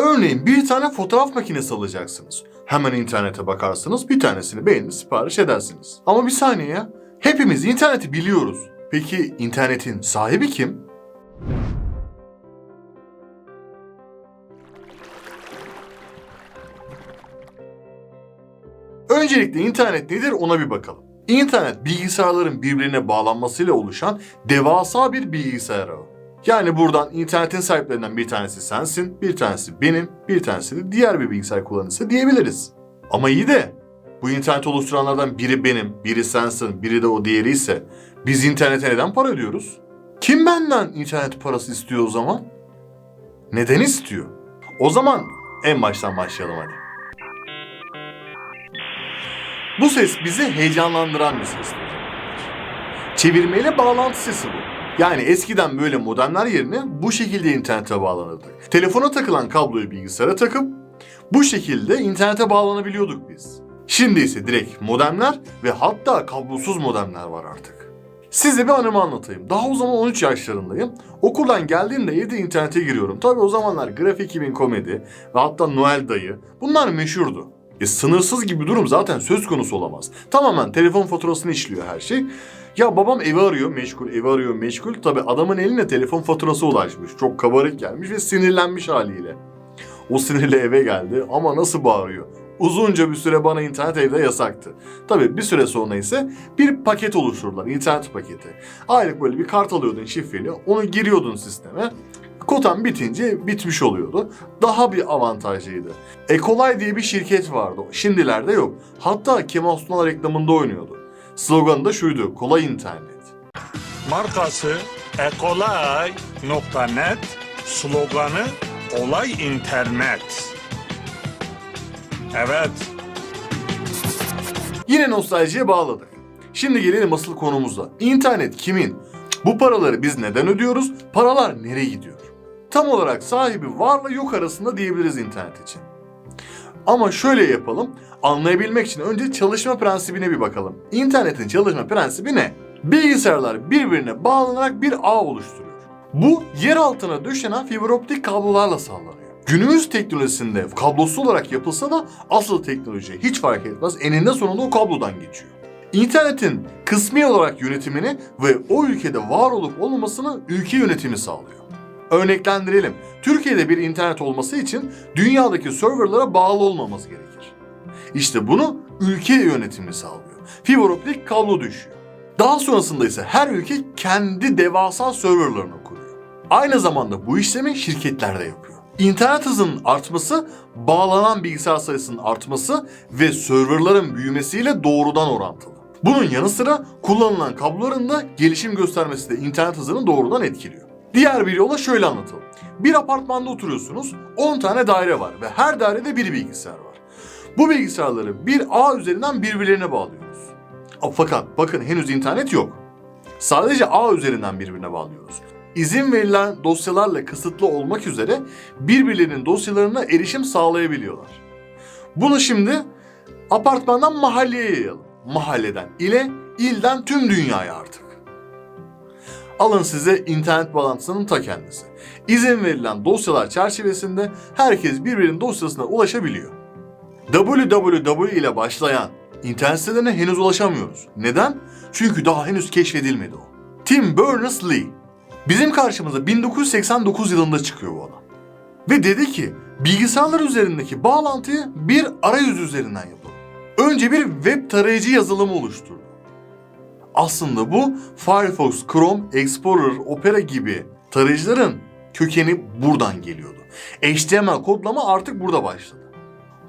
Örneğin bir tane fotoğraf makinesi alacaksınız. Hemen internete bakarsınız, bir tanesini beğenir sipariş edersiniz. Ama bir saniye ya. Hepimiz interneti biliyoruz. Peki internetin sahibi kim? Öncelikle internet nedir ona bir bakalım. İnternet bilgisayarların birbirine bağlanmasıyla oluşan devasa bir bilgisayar ağı. Yani buradan internetin sahiplerinden bir tanesi sensin, bir tanesi benim, bir tanesi de diğer bir bilgisayar kullanıcısı diyebiliriz. Ama iyi de bu internet oluşturanlardan biri benim, biri sensin, biri de o diğeri ise biz internete neden para ödüyoruz? Kim benden internet parası istiyor o zaman? Neden istiyor? O zaman en baştan başlayalım hadi. Bu ses bizi heyecanlandıran bir ses. Çevirmeyle bağlantı sesi bu. Yani eskiden böyle modemler yerine bu şekilde internete bağlanırdık. Telefona takılan kabloyu bilgisayara takıp bu şekilde internete bağlanabiliyorduk biz. Şimdi ise direkt modemler ve hatta kablosuz modemler var artık. Size bir anımı anlatayım. Daha o zaman 13 yaşlarındayım. Okuldan geldiğimde evde internete giriyorum. Tabii o zamanlar Grafik 2000 komedi ve hatta Noel dayı bunlar meşhurdu. E sınırsız gibi durum zaten söz konusu olamaz. Tamamen telefon faturasını işliyor her şey. Ya babam evi arıyor meşgul, evi arıyor meşgul. Tabii adamın eline telefon faturası ulaşmış. Çok kabarık gelmiş ve sinirlenmiş haliyle. O sinirle eve geldi ama nasıl bağırıyor. Uzunca bir süre bana internet evde yasaktı. Tabii bir süre sonra ise bir paket oluşturdular, internet paketi. Aylık böyle bir kart alıyordun şifreli, onu giriyordun sisteme. Kotan bitince bitmiş oluyordu. Daha bir avantajlıydı. Ekolay diye bir şirket vardı. Şimdilerde yok. Hatta Kemal Sunal reklamında oynuyordu. Sloganı da şuydu. Kolay internet. Markası ekolay.net, sloganı kolay internet. Evet, Yine nostaljiye bağladık. Şimdi gelelim asıl konumuza. İnternet kimin? Bu paraları biz neden ödüyoruz? Paralar nereye gidiyor? Tam olarak sahibi varla yok arasında diyebiliriz internet için. Ama şöyle yapalım. Anlayabilmek için önce çalışma prensibine bir bakalım. İnternetin çalışma prensibi ne? Bilgisayarlar birbirine bağlanarak bir ağ oluşturuyor. Bu yer altına döşenen fiberoptik kablolarla sağlanıyor. Günümüz teknolojisinde kablosuz olarak yapılsa da asıl teknoloji hiç fark etmez eninde sonunda o kablodan geçiyor. İnternetin kısmi olarak yönetimini ve o ülkede var olup olmamasını ülke yönetimi sağlıyor. Örneklendirelim. Türkiye'de bir internet olması için dünyadaki serverlara bağlı olmamız gerekir. İşte bunu ülke yönetimi sağlıyor. Fiber optik kablo düşüyor. Daha sonrasında ise her ülke kendi devasa serverlarını kuruyor. Aynı zamanda bu işlemi şirketler de yapıyor. İnternet hızının artması, bağlanan bilgisayar sayısının artması ve serverların büyümesiyle doğrudan orantılı. Bunun yanı sıra kullanılan kabloların da gelişim göstermesi de internet hızını doğrudan etkiliyor. Diğer bir yola şöyle anlatalım. Bir apartmanda oturuyorsunuz, 10 tane daire var ve her dairede bir bilgisayar var. Bu bilgisayarları bir ağ üzerinden birbirlerine bağlıyoruz. Fakat bakın henüz internet yok. Sadece ağ üzerinden birbirine bağlıyoruz. İzin verilen dosyalarla kısıtlı olmak üzere birbirlerinin dosyalarına erişim sağlayabiliyorlar. Bunu şimdi apartmandan mahalleye yayalım. Mahalleden ile, ilden tüm dünyaya artık. Alın size internet bağlantısının ta kendisi. İzin verilen dosyalar çerçevesinde herkes birbirinin dosyasına ulaşabiliyor. www ile başlayan internet sitelerine henüz ulaşamıyoruz. Neden? Çünkü daha henüz keşfedilmedi o. Tim Berners-Lee. Bizim karşımıza 1989 yılında çıkıyor bu adam. Ve dedi ki bilgisayarlar üzerindeki bağlantıyı bir arayüz üzerinden yapalım. Önce bir web tarayıcı yazılımı oluşturdu. Aslında bu Firefox, Chrome, Explorer, Opera gibi tarayıcıların kökeni buradan geliyordu. HTML kodlama artık burada başladı.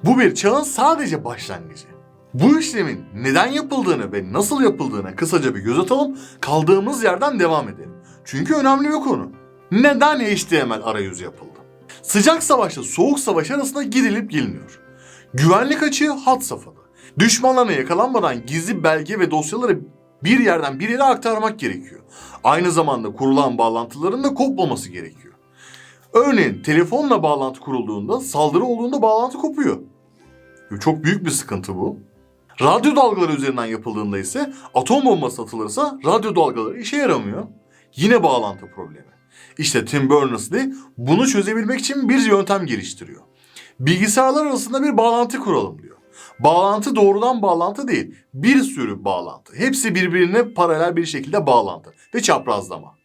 Bu bir çağın sadece başlangıcı. Bu işlemin neden yapıldığını ve nasıl yapıldığına kısaca bir göz atalım, kaldığımız yerden devam edelim. Çünkü önemli bir konu. Neden HTML arayüzü yapıldı? Sıcak savaşla soğuk savaş arasında gidilip geliniyor. Güvenlik açığı hat safhada. Düşmanlarına yakalanmadan gizli belge ve dosyaları bir yerden bir yere aktarmak gerekiyor. Aynı zamanda kurulan bağlantıların da kopmaması gerekiyor. Örneğin telefonla bağlantı kurulduğunda saldırı olduğunda bağlantı kopuyor. Çok büyük bir sıkıntı bu. Radyo dalgaları üzerinden yapıldığında ise atom bombası atılırsa radyo dalgaları işe yaramıyor. Yine bağlantı problemi. İşte Tim Berners-Lee bunu çözebilmek için bir yöntem geliştiriyor. Bilgisayarlar arasında bir bağlantı kuralım diyor. Bağlantı doğrudan bağlantı değil, bir sürü bağlantı. Hepsi birbirine paralel bir şekilde bağlantı ve çaprazlama.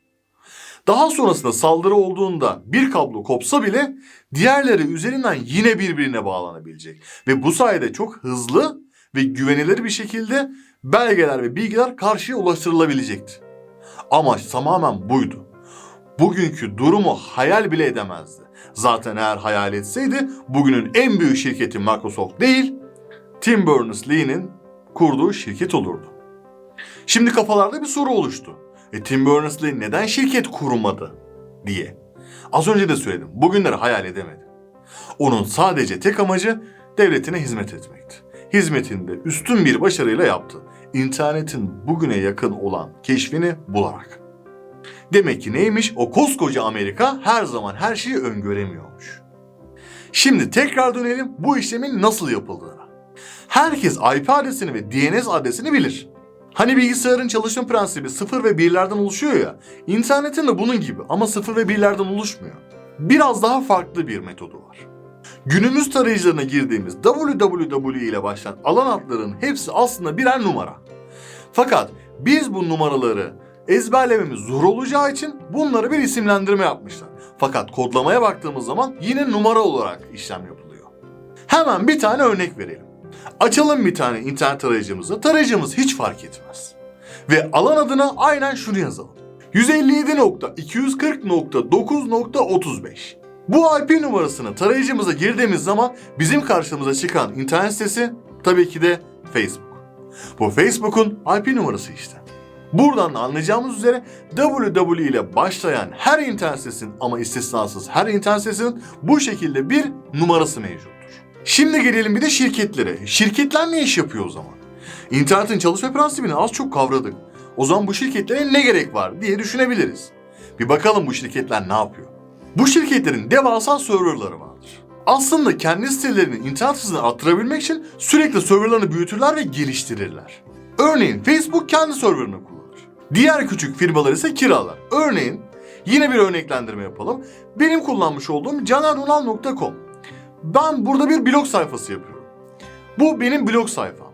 Daha sonrasında saldırı olduğunda bir kablo kopsa bile diğerleri üzerinden yine birbirine bağlanabilecek. Ve bu sayede çok hızlı ve güvenilir bir şekilde belgeler ve bilgiler karşıya ulaştırılabilecekti. Amaç tamamen buydu. Bugünkü durumu hayal bile edemezdi. Zaten eğer hayal etseydi bugünün en büyük şirketi Microsoft değil, Tim Berners-Lee'nin kurduğu şirket olurdu. Şimdi kafalarda bir soru oluştu. E Tim Berners-Lee neden şirket kurmadı diye. Az önce de söyledim. Bugünleri hayal edemedi. Onun sadece tek amacı devletine hizmet etmekti. Hizmetini de üstün bir başarıyla yaptı. İnternetin bugüne yakın olan keşfini bularak. Demek ki neymiş? O koskoca Amerika her zaman her şeyi öngöremiyormuş. Şimdi tekrar dönelim bu işlemin nasıl yapıldığına. Herkes IP adresini ve DNS adresini bilir. Hani bilgisayarın çalışma prensibi sıfır ve birlerden oluşuyor ya, internetin de bunun gibi ama sıfır ve birlerden oluşmuyor. Biraz daha farklı bir metodu var. Günümüz tarayıcılarına girdiğimiz www ile başlayan alan adlarının hepsi aslında birer numara. Fakat biz bu numaraları ezberlememiz zor olacağı için bunları bir isimlendirme yapmışlar. Fakat kodlamaya baktığımız zaman yine numara olarak işlem yapılıyor. Hemen bir tane örnek verelim. Açalım bir tane internet tarayıcımızı. Tarayıcımız hiç fark etmez. Ve alan adına aynen şunu yazalım. 157.240.9.35 Bu IP numarasını tarayıcımıza girdiğimiz zaman bizim karşımıza çıkan internet sitesi tabii ki de Facebook. Bu Facebook'un IP numarası işte. Buradan da anlayacağımız üzere www ile başlayan her internet sitesinin ama istisnasız her internet sitesinin bu şekilde bir numarası mevcuttur. Şimdi gelelim bir de şirketlere. Şirketler ne iş yapıyor o zaman? İnternetin çalışma prensibini az çok kavradık. O zaman bu şirketlere ne gerek var diye düşünebiliriz. Bir bakalım bu şirketler ne yapıyor? Bu şirketlerin devasa serverları vardır. Aslında kendi sitelerinin internet hızını arttırabilmek için sürekli serverlarını büyütürler ve geliştirirler. Örneğin Facebook kendi serverını kullanır. Diğer küçük firmalar ise kiralar. Örneğin yine bir örneklendirme yapalım. Benim kullanmış olduğum canerunal.com. Ben burada bir blog sayfası yapıyorum. Bu benim blog sayfam.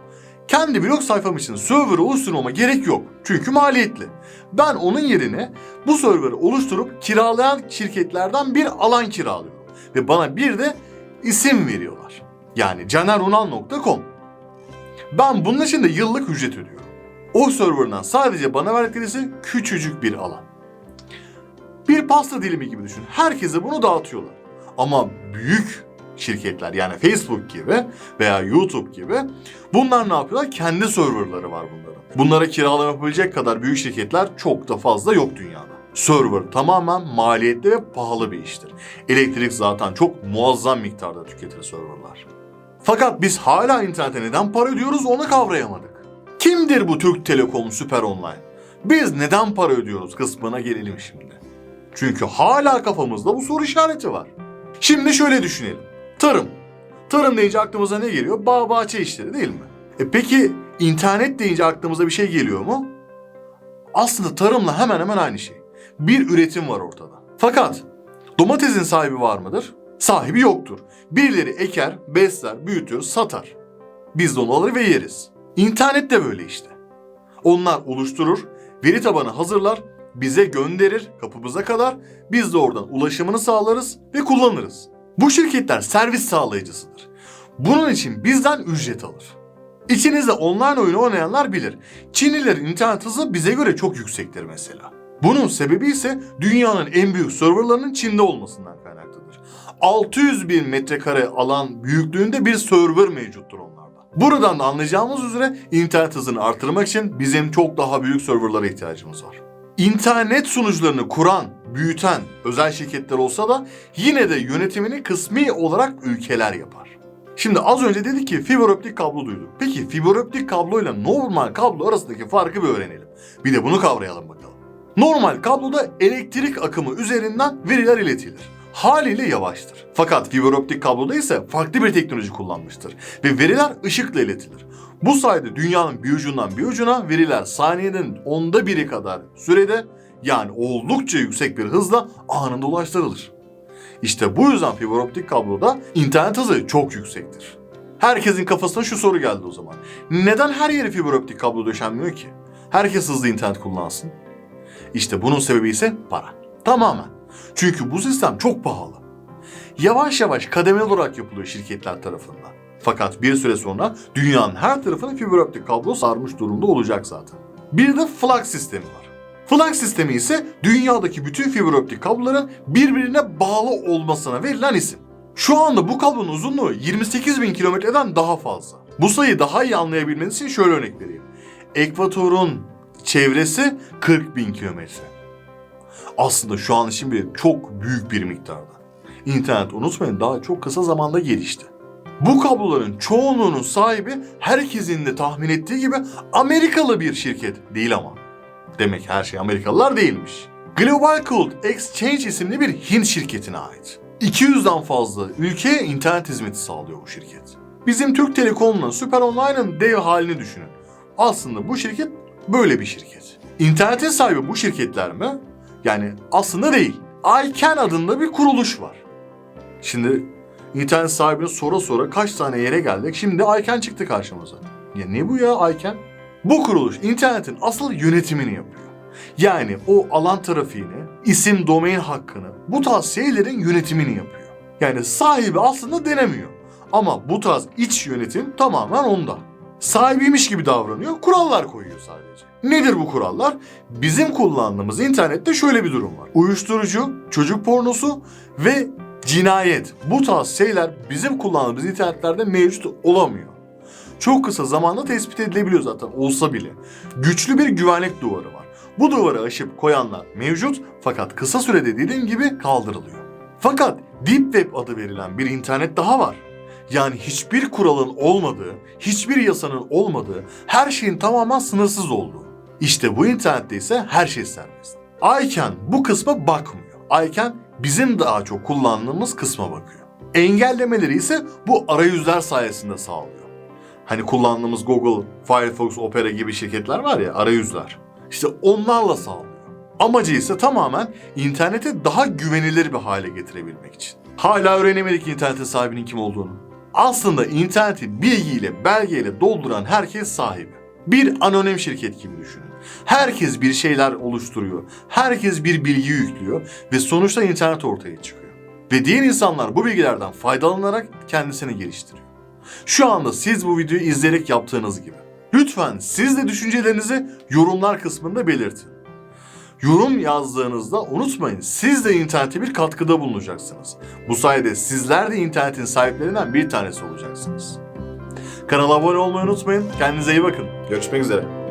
Kendi blog sayfam için server'ı oluşturmama gerek yok. Çünkü maliyetli. Ben onun yerine bu server'ı oluşturup kiralayan şirketlerden bir alan kiralıyorum. Ve bana bir de isim veriyorlar. Yani canerunal.com. Ben bunun için de yıllık ücret ödüyorum. O server'dan sadece bana verdikleri küçücük bir alan. Bir pasta dilimi gibi düşün. Herkese bunu dağıtıyorlar. Ama büyük şirketler yani Facebook gibi veya YouTube gibi bunlar ne yapıyorlar? Kendi serverları var bunların. Bunlara kiralama yapabilecek kadar büyük şirketler çok da fazla yok dünyada. Server tamamen maliyetli ve pahalı bir iştir. Elektrik zaten çok muazzam miktarda tüketir serverlar. Fakat biz hala internete neden para ödüyoruz onu kavrayamadık. Kimdir bu Türk Telekom Süper Online? Biz neden para ödüyoruz kısmına gelelim şimdi. Çünkü hala kafamızda bu soru işareti var. Şimdi şöyle düşünelim. Tarım. Tarım deyince aklımıza ne geliyor? Bağ bahçe işleri değil mi? E peki internet deyince aklımıza bir şey geliyor mu? Aslında tarımla hemen hemen aynı şey. Bir üretim var ortada. Fakat domatesin sahibi var mıdır? Sahibi yoktur. Birileri eker, besler, büyütür, satar. Biz de onu alır ve yeriz. İnternet de böyle işte. Onlar oluşturur, veri tabanı hazırlar, bize gönderir kapımıza kadar. Biz de oradan ulaşımını sağlarız ve kullanırız. Bu şirketler servis sağlayıcısıdır. Bunun için bizden ücret alır. İçinizde online oyun oynayanlar bilir. Çinlilerin internet hızı bize göre çok yüksektir mesela. Bunun sebebi ise dünyanın en büyük serverlarının Çin'de olmasından kaynaklıdır. 600 bin metrekare alan büyüklüğünde bir server mevcuttur onlarda. Buradan da anlayacağımız üzere internet hızını artırmak için bizim çok daha büyük serverlara ihtiyacımız var. İnternet sunucularını kuran, büyüten özel şirketler olsa da yine de yönetimini kısmi olarak ülkeler yapar. Şimdi az önce dedik ki fiber optik kablo duyduk. Peki fiber optik kabloyla normal kablo arasındaki farkı bir öğrenelim. Bir de bunu kavrayalım bakalım. Normal kabloda elektrik akımı üzerinden veriler iletilir. Haliyle yavaştır. Fakat fiber optik kabloda ise farklı bir teknoloji kullanmıştır ve veriler ışıkla iletilir. Bu sayede dünyanın bir ucundan bir ucuna veriler saniyenin onda biri kadar sürede yani oldukça yüksek bir hızla anında ulaştırılır. İşte bu yüzden fiber optik kabloda internet hızı çok yüksektir. Herkesin kafasına şu soru geldi o zaman. Neden her yere fiber optik kablo döşenmiyor ki? Herkes hızlı internet kullansın. İşte bunun sebebi ise para. Tamamen. Çünkü bu sistem çok pahalı. Yavaş yavaş kademeli olarak yapılıyor şirketler tarafından. Fakat bir süre sonra dünyanın her tarafına fiber optik kablo sarmış durumda olacak zaten. Bir de flux sistemi var. Flux sistemi ise dünyadaki bütün fiber optik kabloların birbirine bağlı olmasına verilen isim. Şu anda bu kablonun uzunluğu 28 bin kilometreden daha fazla. Bu sayıyı daha iyi anlayabilmeniz için şöyle örnek vereyim. Ekvatorun çevresi 40 bin kilometre. Aslında şu an için bile çok büyük bir miktarda. İnternet unutmayın daha çok kısa zamanda gelişti. Bu kabloların çoğunluğunun sahibi herkesin de tahmin ettiği gibi Amerikalı bir şirket değil ama. Demek her şey Amerikalılar değilmiş. Global Cloud Exchange isimli bir Hint şirketine ait. 200'den fazla ülkeye internet hizmeti sağlıyor bu şirket. Bizim Türk Telekom'la Süper Online'ın dev halini düşünün. Aslında bu şirket böyle bir şirket. İnternetin sahibi bu şirketler mi? Yani aslında değil. iCan adında bir kuruluş var. Şimdi internet sahibine sonra sonra kaç tane yere geldik. Şimdi iCan çıktı karşımıza. Ya ne bu ya iCan? Bu kuruluş internetin asıl yönetimini yapıyor. Yani o alan trafiğini, isim, domain hakkını, bu tarz şeylerin yönetimini yapıyor. Yani sahibi aslında denemiyor. Ama bu tarz iç yönetim tamamen onda. Sahibiymiş gibi davranıyor, kurallar koyuyor sadece. Nedir bu kurallar? Bizim kullandığımız internette şöyle bir durum var. Uyuşturucu, çocuk pornosu ve cinayet. Bu tarz şeyler bizim kullandığımız internetlerde mevcut olamıyor. Çok kısa zamanda tespit edilebiliyor zaten olsa bile. Güçlü bir güvenlik duvarı var. Bu duvarı aşıp koyanlar mevcut fakat kısa sürede dediğim gibi kaldırılıyor. Fakat Deep Web adı verilen bir internet daha var. Yani hiçbir kuralın olmadığı, hiçbir yasanın olmadığı, her şeyin tamamen sınırsız olduğu. İşte bu internette ise her şey serbest. iCan bu kısma bakmıyor. iCan bizim daha çok kullandığımız kısma bakıyor. Engellemeleri ise bu arayüzler sayesinde sağlıyor. Hani kullandığımız Google, Firefox, Opera gibi şirketler var ya arayüzler. İşte onlarla sağlıyor. Amacı ise tamamen interneti daha güvenilir bir hale getirebilmek için. Hala öğrenemedik internetin sahibinin kim olduğunu. Aslında interneti bilgiyle, belgeyle dolduran herkes sahibi. Bir anonim şirket gibi düşünün. Herkes bir şeyler oluşturuyor. Herkes bir bilgi yüklüyor ve sonuçta internet ortaya çıkıyor. Ve diğer insanlar bu bilgilerden faydalanarak kendisini geliştiriyor. Şu anda siz bu videoyu izleyerek yaptığınız gibi. Lütfen siz de düşüncelerinizi yorumlar kısmında belirtin. Yorum yazdığınızda unutmayın siz de internete bir katkıda bulunacaksınız. Bu sayede sizler de internetin sahiplerinden bir tanesi olacaksınız. Kanala abone olmayı unutmayın. Kendinize iyi bakın. Görüşmek üzere.